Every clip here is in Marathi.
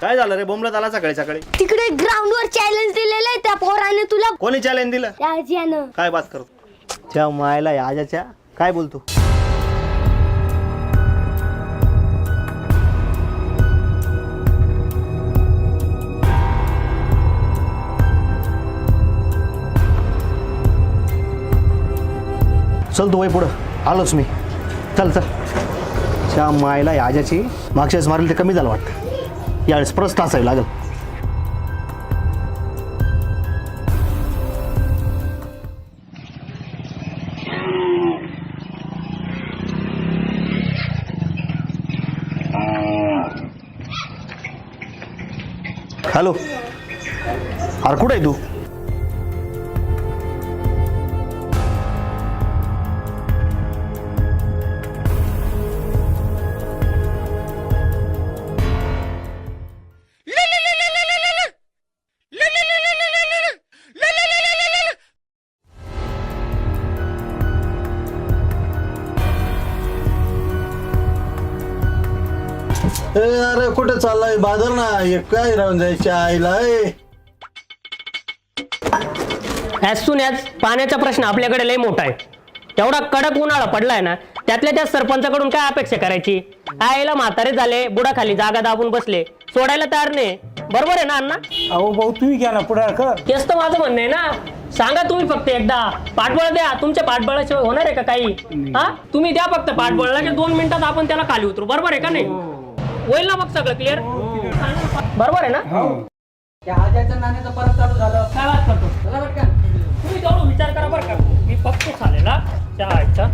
काय झालं रे? बोंबलत आला सकाळी सकाळी. तिकडे ग्राउंड वर चॅलेंज दिलेलं आहे त्या पोराने तुला. कोणी चॅलेंज दिलं? त्या आजीयानं. काय बात करतो? त्या मायला याच्याच्या काय बोलतो? चल तू वय पुढं. आलोच मी. चल चल. त्या मायला याच्याची मागच्या वेळेस मारेल ते कमी झालं वाटतं. यावेळेस परत टाचावी लागेल. हॅलो. अरे कुठे आहे तू? बादल ना हे काय राहून जायच्या आईला ए. ॲज सुन ॲज पाण्याचा प्रश्न आपल्याकडे लय मोठा आहे. एवढा कडक उन्हाळा पडलाय ना त्यातल्या त्या सरपंचाकडून काय अपेक्षा करायची? आईला म्हातारे झाले बुडाखाली जागा दाबून बसले सोडायला तयार नाही. बरोबर आहे ना अण्णा? अहो भाऊ तुम्ही घ्या ना पुढाकार तेच तर माझं म्हणणं आहे ना. सांगा तुम्ही फक्त एकदा. पाठबळ द्या. तुमच्या पाठबळाशिवाय होणार आहे का काही? हा? तुम्ही द्या फक्त पाठबळ. लगेच दोन मिनिटात आपण त्याला खाली उतरू. बरोबर आहे का नाही? होईल ना मग सगळं क्लिअर बरोबर आहे ना? त्या आज्याचं नाण्याचं परत चालू झालं. काय बात करतो चला पटकन तुम्ही तेवढं विचार करा बरं का. मी फक्त चालेला त्या आजचा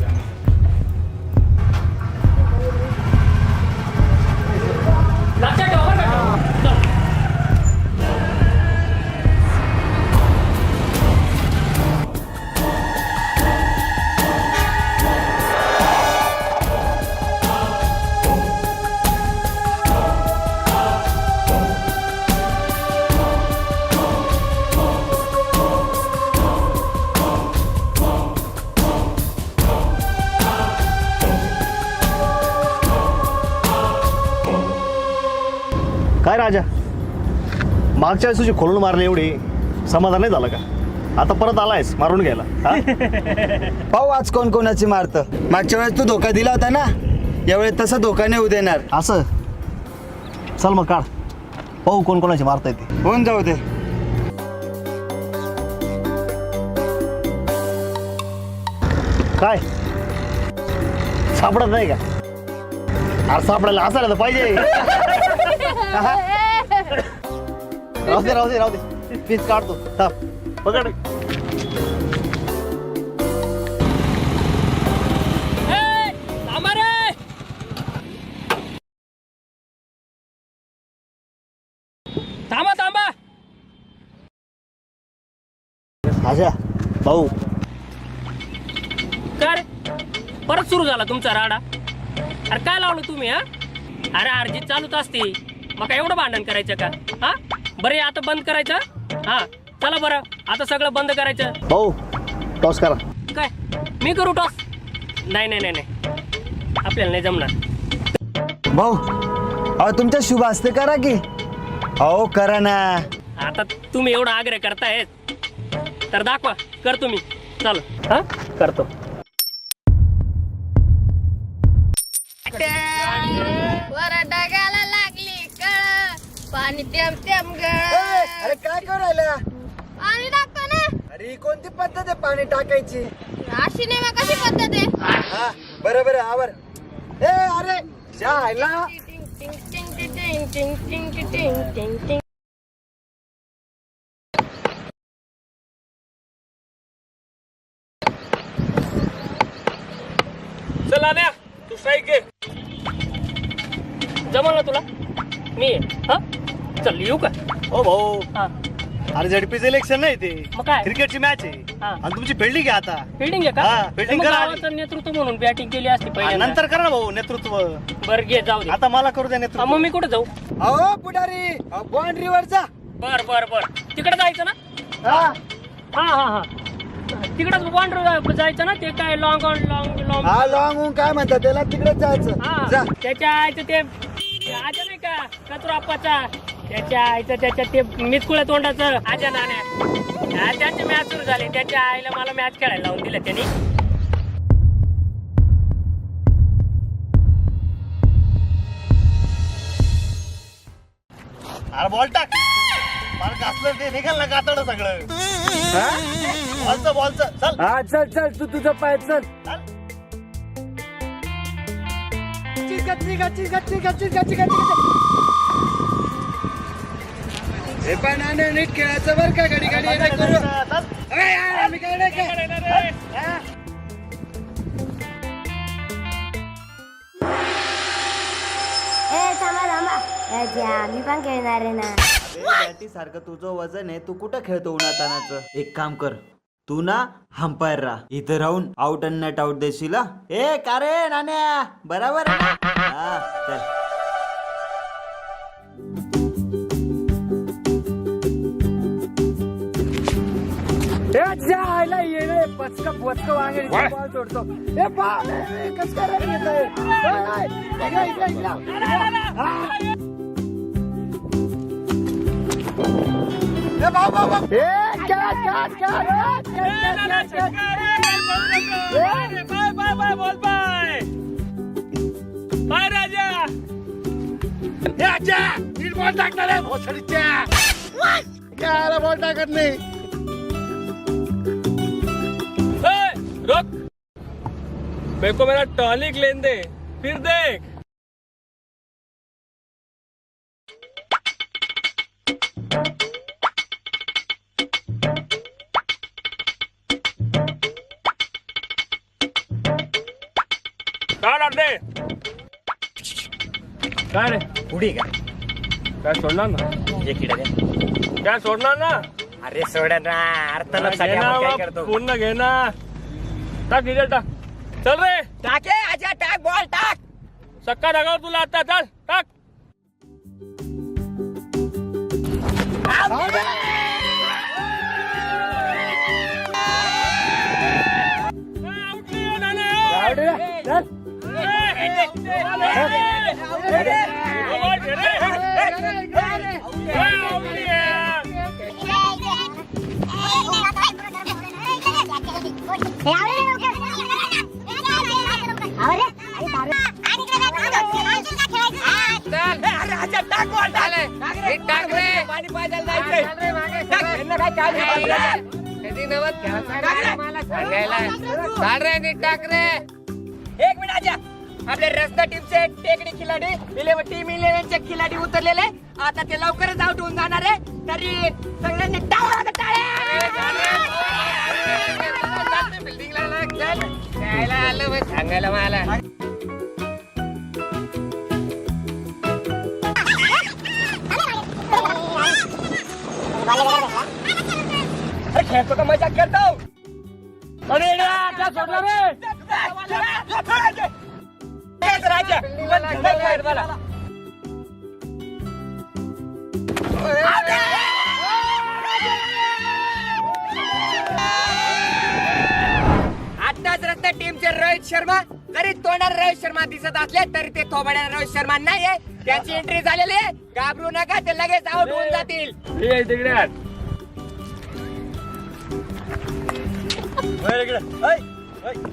मागच्या वेळेस तुझी खोलून मारली एवढी समाधान नाही झालं का? आता परत आलायस मारून घ्यायला हा? पाहू आज कोण कोणाची मारतं. मागच्या वेळेस तू धोका दिला होता ना? यावेळेस तसा धोका नाही होऊ देणार. असं? चल मग काढ. पाहू कोण कोणाची मारता येते होऊन जाऊ दे. काय? सापडत नाही का? अरे सापडायला असायला तर पाहिजे. राहू दे राहू दे राहू दे. पीस काढतो. थांब. पकड. थांबा रे. थांबा आजा भाऊ. काय रे? परत सुरू झाला तुमचा राडा? अरे काय लावलं तुम्ही हा? अरे अर्जित चालूच असते. मग काय एवढं भांडण करायचं का? हा? बरं आता बंद करायचं? हा चला बरं आता सगळं बंद करायचं. भाऊ टॉस करा. काय? मी करू टॉस? नाही नाही नाही नाही. आपल्याला नाही जमणार. भाऊ अहो तुमच्या शुभ हस्ते करा की. अहो करा ना. आता तुम्ही एवढा आग्रह करतायत तर दाखवा करतो मी चल. हा करतो. वर डगाला लागली कळ पाणी टेम टेम अरे काय करू राहिला? पाणी टाकतो ना. अरे कोणती पद्धत आहे पाणी टाकायची? अशी नाही मग कशी पद्धत आहे? बरं बरं आवर. ए अरे जायला टिंग टिंग टिंग टिंग टिंग टिंग चला ना तू साईक घे. जमल ना तुला? मी? हा? चल येऊ का? हो भाऊ. हा. अरे झडपीचं इलेक्शन नाही ते. मग काय? क्रिकेटची मॅच आहे. हा. आणि तुमची फिल्डिंग आहे आता. फिल्डिंग आहे का? हा, fielding मग करा. गावाचं नेतृत्व म्हणून बॅटिंग केली असती आणि पहिले नंतर करा ना भाऊ नेतृत्व. बरं घे जाऊ दे. आता मला करू द्या हा, नेतृत्व मग मी कुठे जाऊ? अहो पुढारी. बाउंड्रीवर जा. बर बर बर. तिकडे जायचं ना? हा. हा हा हा. तिकडच वांडर जायचं ना? ते काय लॉंग लॉंग लॉंग हा लॉंग काय म्हणतात त्याला? तिकडेच जायचं. हा. जा. त्याच्या आईचं ते आजा नाही का? कचराप्पाचा त्याच्या आईचं त्याच्या ते मिचकुळ्या तोंडाचं. आजा नाण्या. हा, त्याची मॅच सुरू झाली. त्याच्या आईला मला मॅच खेळायला लावून दिलं त्यांनी. अरे बॉल टाक. मला घासलं ते निघाल ना कातड सगळं. बॉलचं बॉलचं चल. हा चल चल. तू तुझं पाय चल. चल हे पण नाणं नीट खेळायचं बरं का घडी घडी? येणं करू. चल. अरे यार, आम्ही काय नाही काय? ए थांबा थांबा राजा मी पण खेळणार आहे ना. बॅटी सारखं तुझं वजन आहे तू कुठं खेळतो उन्हातानाचं? एक काम कर तू ना हंपायर राहा इथं राहून आउट अँड नट आउट देशील हा? ए का रे नाण्या बराबर हा चल जायला येणे पचका पचका वांगडी बॉल सोडतो ए बा कस रे. हा. ए, भाऊ, भाऊ, भाऊ. ए, catch, catch, catch, catch, catch, catch, catch. Bye bye bye बोल बाय बाय राजा राजा नीट बॉल टाकणार आहे भोसडीच्या याला बॉल टाकत नाही ए, रुक। मेरे को मेरा टॉनिक लेन दे फिर देख। काय रे? पुढे का? काय सोडणार ना? एक किडा द्या. काय सोडणार ना? अरे सोड ना अर्थ लक्षात घे घ्या, ना मग काय करतो? पूर्ण घे ना. टाक डिझेल टाक. चल रे. टाके आजा टाक बॉल टाक. सक्का धागावर तुला आता चल टाक. Out नाना. एक मिनिट आजा आपले रस्ता टीमचे टेकडी खिलाडी इलेव्हन टीम इलेव्हनचे खिलाडी उतरलेले आता ते लवकरच आउट होऊन जाणार आहे तरी सगळ्यांनी टाळ्या वाजवा, टाळ्या सांगायला मला खेळतो का मजा करतो अरे रे, आता सोडला रे राजा आताच टीमचे रोहित शर्मा जरी तोंडार रोहित शर्मा दिसत असले तरी ते थोबड्या रोहित शर्मा नाहीये. त्याची एंट्री झालेली आहे. घाबरू नका ते लगेच आउट होऊन जातील. ये तिकडे आण.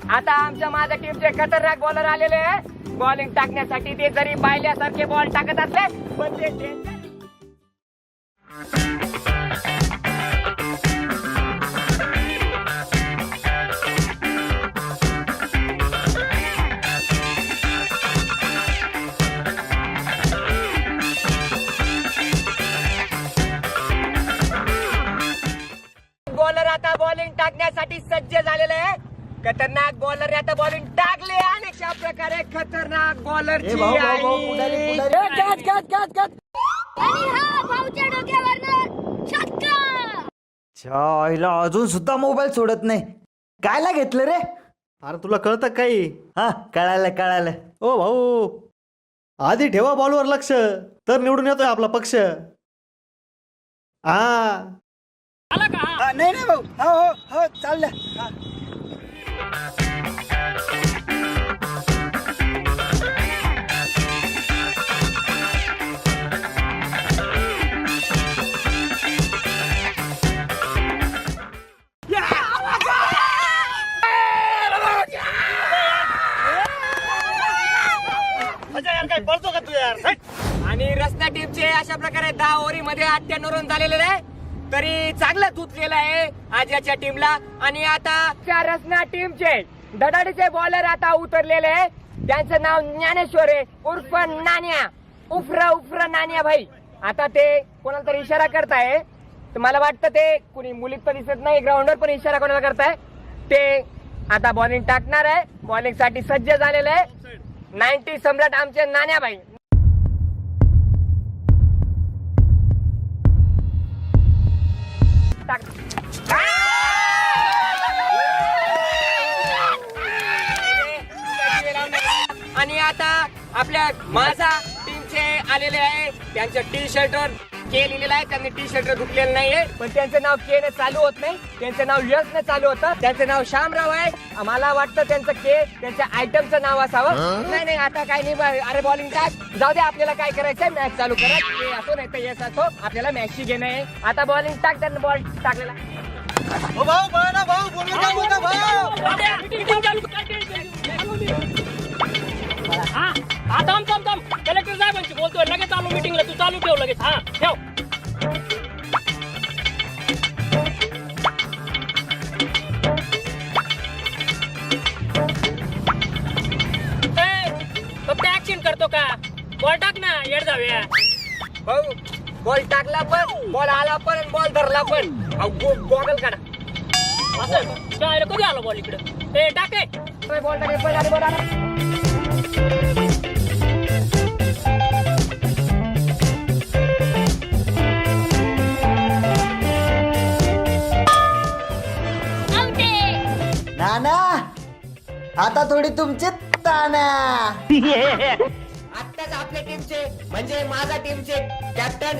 आता आमच्या माझ्या टीमचे खतरनाक बॉलर आलेले आहे. बॉलिंग टाकण्यासाठी ते जरी पाहिल्यासारखे बॉल टाकत असले पण ते पुढारी, पुढारी. आणि हा भाऊच्या डोक्यावरनं छक्का! आईला अजून सुद्धा मोबाईल सोडत नाही. कायला घेतलं रे? अरे तुला कळतं काही? हा कळालं कळालं. ओ भाऊ आधी ठेवा बॉलवर लक्ष तर निवडून येतोय आपला पक्ष. हा. हा? नाही नाही भाऊ. हो हो हो चाललं. पळतो का तू यार? आणि रस्ता टीमचे अशा प्रकारे दहा ओव्हरी मध्ये अठ्ठ्याण्णव रन झालेले आहे तरी चांगलं तुटलेलं आहे आजच्या टीमला. आणि आता त्या रसना टीमचे धडाडीचे बॉलर आता उतरलेले आहे. त्यांचं नाव ज्ञानेश्वर आहे. उर्फ नान्या. उफ्र उफ्र नान्या भाई. आता ते कोणाला तरी इशारा करताय? मला वाटतं ते कुणी मुलीत तर दिसत नाही ग्राउंडवर पण इशारा कोणाला करताय? ते आता बॉलिंग टाकणार आहे. बॉलिंगसाठी सज्ज झालेलं आहे. नाईन्टी सम्राट आमचे नाण्याबाई. आणि आता आपल्या माझा टीमचे आलेले आहे त्यांच्या टी शर्टवर के लिहिलेलं आहे त्यांनी टी शर्ट धुकलेलं नाहीये पण त्यांचं नाव के ने चालू होत नाही त्यांचं नाव यश ने चालू होतं त्यांचं नाव श्यामराव आहे मला वाटतं त्यांचं के त्यांच्या आयटमचं नाव असावं नाही नाही आता काय नाही अरे बॉलिंग टाक जाऊ दे आपल्याला काय करायचंय मॅच चालू करा ते असो नाही तर यश असो आपल्याला मॅचची घेणं आहे आता बॉलिंग टाक त्यांना बॉल टाकलेला भाऊ भाऊ का भाऊ कर. हा हा थांब थांब थांब. कलेक्टर साहेबांशी बोलतोय. लगेच चालू मिटिंगला तू चालू ठेव लगेच. हा ठेव. ऍक्शन करतो का? बॉल टाक ना येड जाऊया भाऊ बॉल टाकला पण बॉल आला पण बॉल धरला पण. गॉगल काढा. असं? काय रे, कधी आला बॉल इकडे? ए टाके बॉल आला. नाना आता थोडी तुमची ताना. आत्ताच आपल्या टीमचे म्हणजे माझा टीमचे कॅप्टन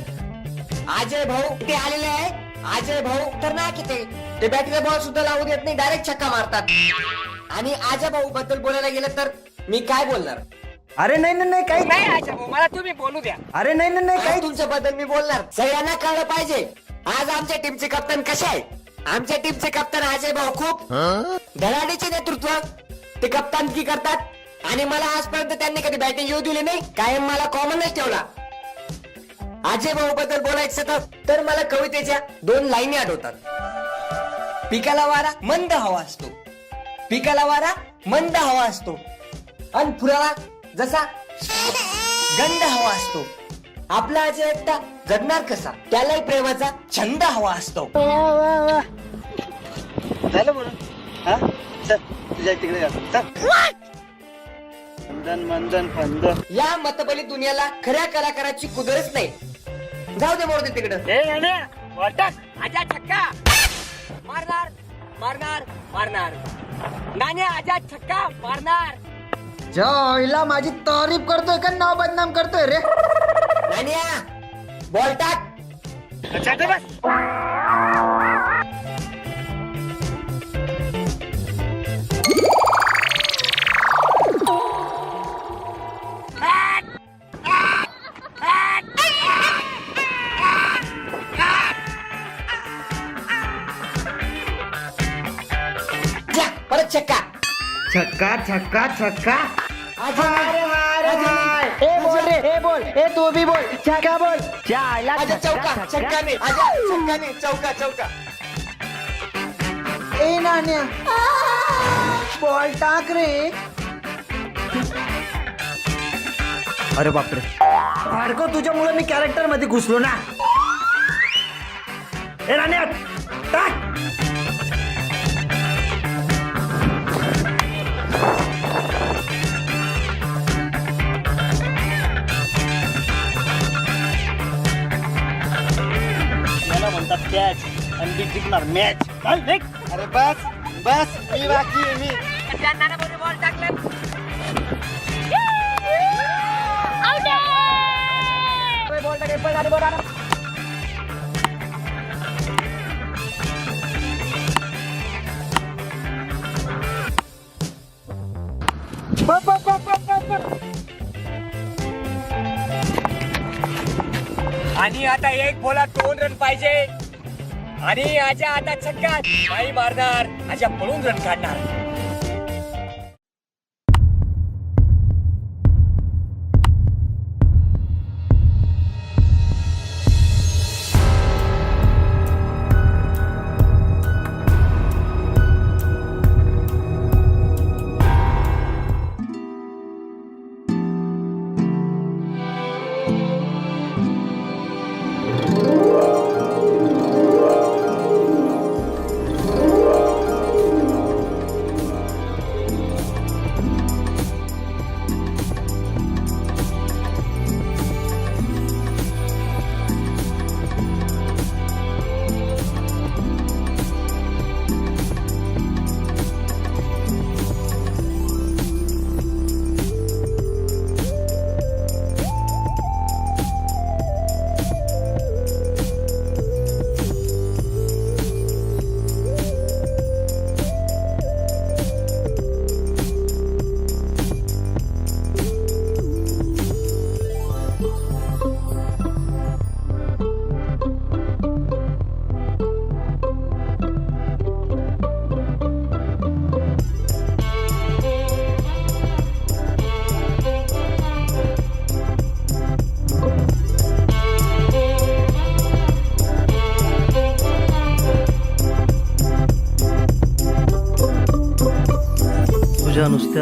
अजय भाऊ ते आलेले आहे. अजय भाऊ तर नाही किती ते बॅटरी बॉल सुद्धा लावू देत नाही डायरेक्ट छक्का मारतात. आणि अजय भाऊ बद्दल बोलायला गेलं तर मी काय बोलणार? अरे नाही नाही नाही काही नाही अजय भाऊ मला तुम्ही बोलू द्या. अरे नाही नाही नाही काय काही तुमच्या बद्दल मी बोलणार. सगळ्यांना कळलं पाहिजे. आज आमच्या टीमचे कप्तान कसे आहे? आमच्या टीमचे कप्तान अजय भाऊ खूप धडाडीचे नेतृत्व. ते कप्तानकी करतात. आणि मला आजपर्यंत त्यांनी कधी बॅटिंग येऊ दिली नाही. कायम मला कॉमनच ठेवला. अजय भाऊ बद्दल बोलायचं तर तर मला कवितेच्या दोन लाईनी आठवतात. पिकाला वारा मंद हवा असतो. पिकाला वारा मंद हवा असतो. आणि फुलाला जसा गंध हवा असतो. आपला अजय एकटा जगणार कसा? त्यालाही प्रेमाचा छंद हवा असतो. झालं म्हणून? हा? चल तुझ्या तिकडे. चल. मंदन मंदन फंदन या मतबली दुनियाला खऱ्या कलाकाराची कुदरच नाही. जाऊ दे दे तिकडं. आजा छक्का. मारणार मारणार मारणार. नाण्या आजा छक्का मारणार. जयला माझी तारीफ करतोय का नाव बदनाम करतोय रे? नाण्या बॉल टाक. परत छक्का. छक्का छक्का छक्का. ए बोल रे ए बोल. ए तू भी बोल. छक्का बोल? आजा चौका छक्का नाही आजा छक्का नाही चौका चौका. ए नाण्या. बॉल टाक रे. अरे बापरे. भाडको तुझ्यामुळे मी कॅरेक्टरमध्ये घुसलो ना. ए नाण्या. म्हणतात कॅच आणि मी जिंकणार मॅच अरे बस बस मी बाकी आहे मी. आणि आता एक बोला दोन रन पाहिजे. आणि आजा आता छक्का नाही मारणार आजा पळून रन काढणार.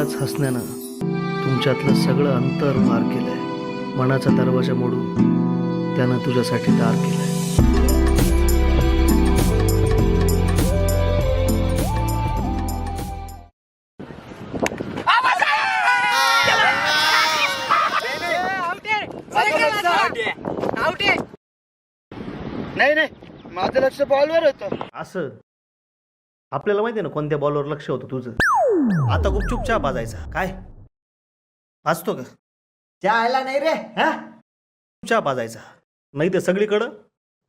नुसत्याच हसण्यानं तुमच्यातलं सगळं अंतर पार केलंय. मनाचा दरवाजा मोडून त्यानं तुझ्यासाठी दार केलंय. नाही नाही. माझं लक्ष बॉलवर होतं. असं. आपल्याला माहिती आहे ना कोणत्या बॉलवर लक्ष होतं तुझं? आता गुपचूप चहा पाजायचा काय? पाजतो का? आयला नाही रे हा? चहा पाजायचा नाही ते सगळीकडं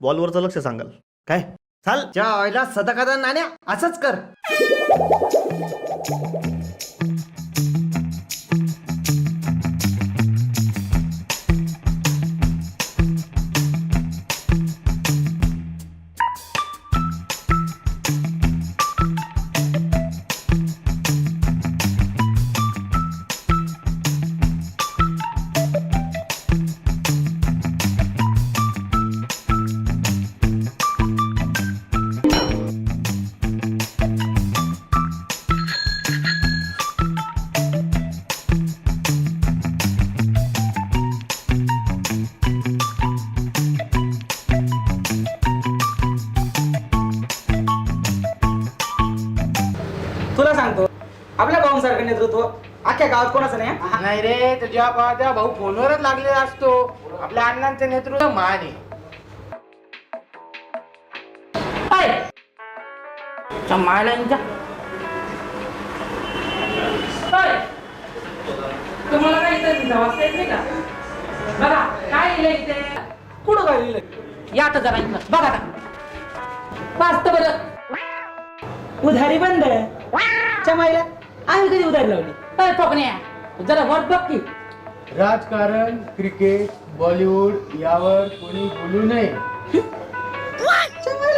बॉलवरचं लक्ष सांगाल. काय? चाल ज्या ऑयला सदाकादा नाण्या असंच कर. गावात कोणाचं नाही हा? नाही रे तुझ्या माझ्या भाऊ फोनवरच लागलेला असतो. आपल्या अण्णांचं नेतृत्व मान आहे! मायला! तुम्हाला काय इथं लिहिता वाचता येत नाही का? बघा काय लिहिलंय इथे? कुठं काय लिहिलंय? या आता जरा इथं. बघा आता. वाचत बरं. उधारी बंद. चमाईला आम्ही कधी उधारी लावली? अय ठोकण्या जरा वर बघ की. राजकारण क्रिकेट बॉलिवूड यावर कोणी बोलू नये.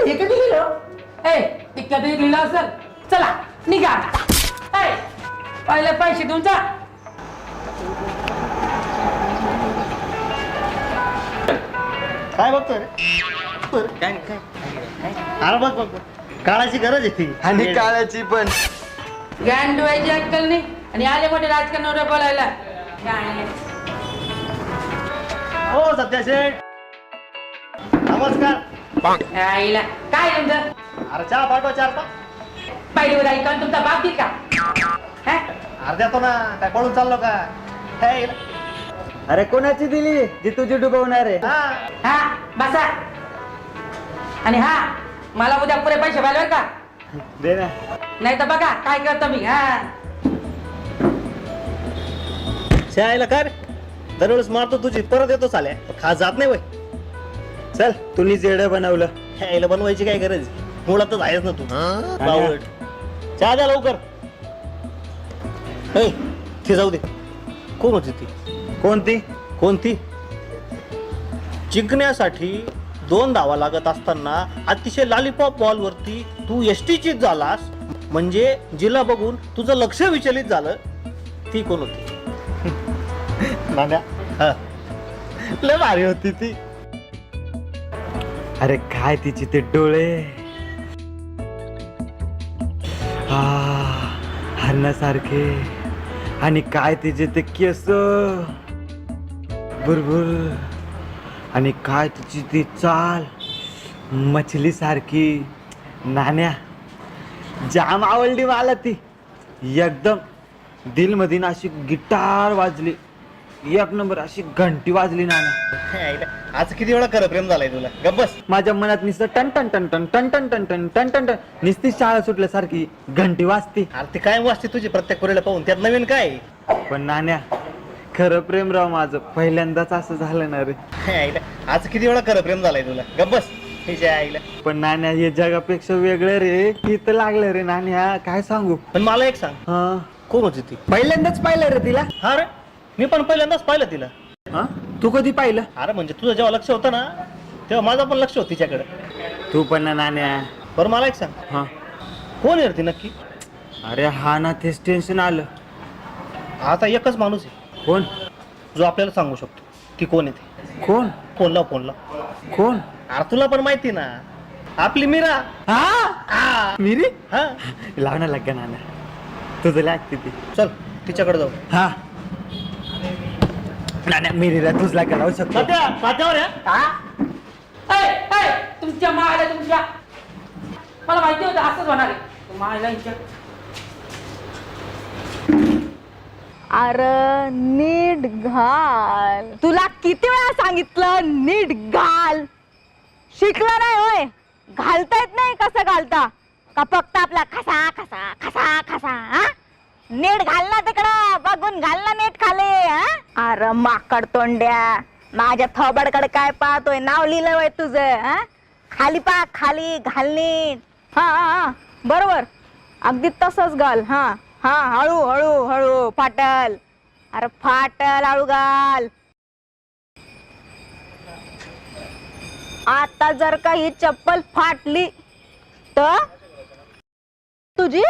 हे कधी लिहिलं ए ते कधी लिहिलं असेल. चला निघा. आता. ए पहिले पैसे देऊन जा. काय बघतोय रे? अरे बघ बघ बघ. काळाची गरज आहे आणि काळाची पण. गॅन डोळ्याची अक्कल नाही. आणि आले मोठे राजकारणावर बोलायला. हो सत्या शेठ नमस्कार आईला काय तुमचं? अरे चहा पाठवा चार पाच पाहिजे ऐका तुमचा बाप देईल का? हा? अर्ध्या तो ना. काय पळून चाललो का? हे, अरे कोणाची दिली? जी तुझी डुबवणार. आहे हा बसा. आणि हा मला उद्या पुरे पैसे पाहिजे का? दे ना. नाही तर बघा काय करतो मी हा. शाळेला काय रे? दरवेळेस मारतो तुझी परत येतो चाल्या खा जात नाही वय. चल. तुम्ही जेड बनवलं. यायला बनवायची काय गरज मुळातच आहेस ना तू. बावळट. चहा द्या लवकर. ए, ती जाऊ दे. कोण होती ती? कोणती? कोणती? जिंकण्यासाठी दोन धावा लागत असताना अतिशय लॉलीपॉप बॉलवरती तू एसटीचीच झालास. म्हणजे जिला बघून तुझं लक्ष विचलित झालं. ती कोण होती? नाण्या. हा. लय भारी होती ती. अरे काय तिची ते डोळे. हा हरणासारखे आणि काय तिचे ते केस. बुरबुर. आणि काय तिची ती चाल. मछली सारखी नाण्या. जाम आवडली मला ती. एकदम दिलमधीन अशी गिटार वाजली. एक नंबर अशी घंटी वाजली नाण्या आज किती वेळा कर प्रेम झालाय तुला गब्बस माझ्या मनात नुसतं टन टन टन टन टन टन टन टन टन टन टन नुसती शाळा सुटल्यासारखी घंटी वाजते अरे ती काय वाजते तुझी प्रत्येक पोरीला पाहून त्यात नवीन काय पण नाण्या खरं प्रेमराव माझं पहिल्यांदाच असं झालं ना रे आईला, आज किती वेळा कर प्रेम झालाय तुला तिच्या आईला पण नाण्या हे जगापेक्षा वेगळं रे इथं लागलं रे नाण्या काय सांगू पण मला एक सांग हा कोण होती ती पहिल्यांदाच पाहिलं रे तिला हा रे मी पण पहिल्यांदाच पाहिलं तिला. हा? तू कधी पाहिलं? अरे म्हणजे तुझं जेव्हा लक्ष होतं ना तेव्हा माझं पण लक्ष होतं तिच्याकडे. तू पण ना नाण्या. बरं मला एक सांग. हा. कोण आहे रे ती नक्की? अरे हा ना तेच टेन्शन आलं. आता एकच माणूस आहे. कोण? जो आपल्याला सांगू शकतो ती कोण आहे ती. कोण? फोन लाव फोन लाव. कोण? अरे तुला पण माहिती ना आपली मीरा. हा? मिरी? हा. लावणं लाग नाण्या तुझं लागते ती. चल तिच्याकडे जाऊ. हा. नाण्या मिरीला तुझला का लावू शकतो तात्या तात्यावर या. ऐ, ऐ, तुमच्या मायला तुमच्या. मला माहिती होतं असंच होणार आहे. मायला हिच्या अरे नीट घाल. तुला किती वेळा सांगितलं नीट घाल. शिकलं नाही होय. घालता येत नाही कसं घालता? का फक्त आपला खसा खसा खसा खसा हा? नीट घाल ना तिकडं बघून घाल ना नीट खाली हा? अरे माकड तोंड्या. माझ्या थोबडकडे काय पाहतोय? नाव लिहिलं वय तुझं हा? खाली पा खाली घालणी हा हा हा. बरोबर. अगदी तसंच घाल हा. हा हळू हळू हळू फाटल. अरे फाटल हळू घाल. आता जर का ही चप्पल फाटली तर? तुझी?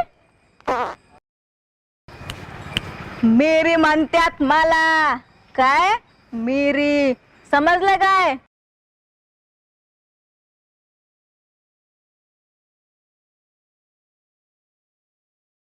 मेरी म्हणत्यात मला. काय? मेरी. समजलं काय?